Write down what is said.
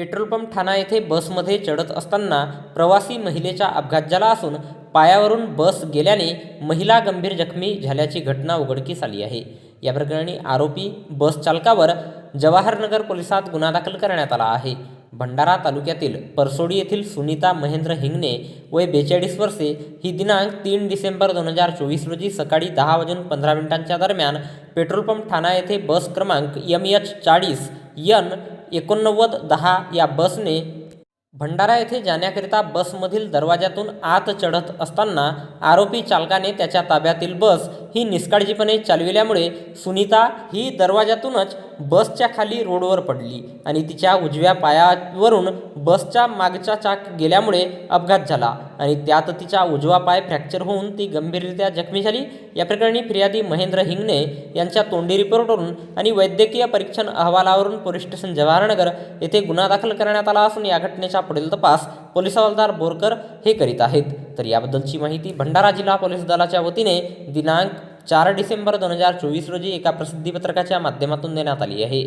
Petrol pump ठाणा येथे बसमध्ये चढत असताना प्रवासी महिलेचा अपघात झाला असून पायावरून बस गेल्याने महिला गंभीर जखमी झाल्याची घटना उघडकीस आली आहे. या प्रकरणी आरोपी बस चालकावर जवाहरनगर पोलिसात गुन्हा दाखल करण्यात आला आहे. भंडारा तालुक्यातील परसोडी येथील सुनीता महेंद्र हिंगणे वय बेचाळीस वर्षे ही दिनांक तीन डिसेंबर दोन हजार चोवीस रोजी सकाळी दहा वाजून पंधरा मिनिटांच्या दरम्यान पेट्रोल पंप ठाणा येथे बस क्रमांक एम एच चाळीस यन एकोणनव्वद दहा या बसने भंडारा येथे जाण्याकरिता बसमधील दरवाजातून आत चढत असताना आरोपी चालकाने त्याच्या ताब्यातील बस ही निष्काळजीपणे चालविल्यामुळे सुनीता ही दरवाजातूनच बसच्या खाली रोडवर पडली आणि तिच्या उजव्या पायावरून बसच्या मागचा चाक गेल्यामुळे अपघात झाला आणि त्यात तिचा उजवा पाय फ्रॅक्चर होऊन ती गंभीररित्या जखमी झाली. या प्रकरणी फिर्यादी महेंद्र हिंगणे यांच्या तोंडी रिपोर्टवरून आणि वैद्यकीय परीक्षण अहवालावरून पोलीस स्टेशन जवाहरनगर येथे गुन्हा दाखल करण्यात आला असून या घटनेचा पुढील तपास पोलीस हवालदार बोरकर हे करीत आहेत. तर याबद्दलची माहिती भंडारा जिल्हा पोलीस दलाच्या वतीने दिनांक चार डिसेंबर दोन हजार चोवीस रोजी एका प्रसिद्धीपत्रकाच्या माध्यमातून देण्यात आली आहे.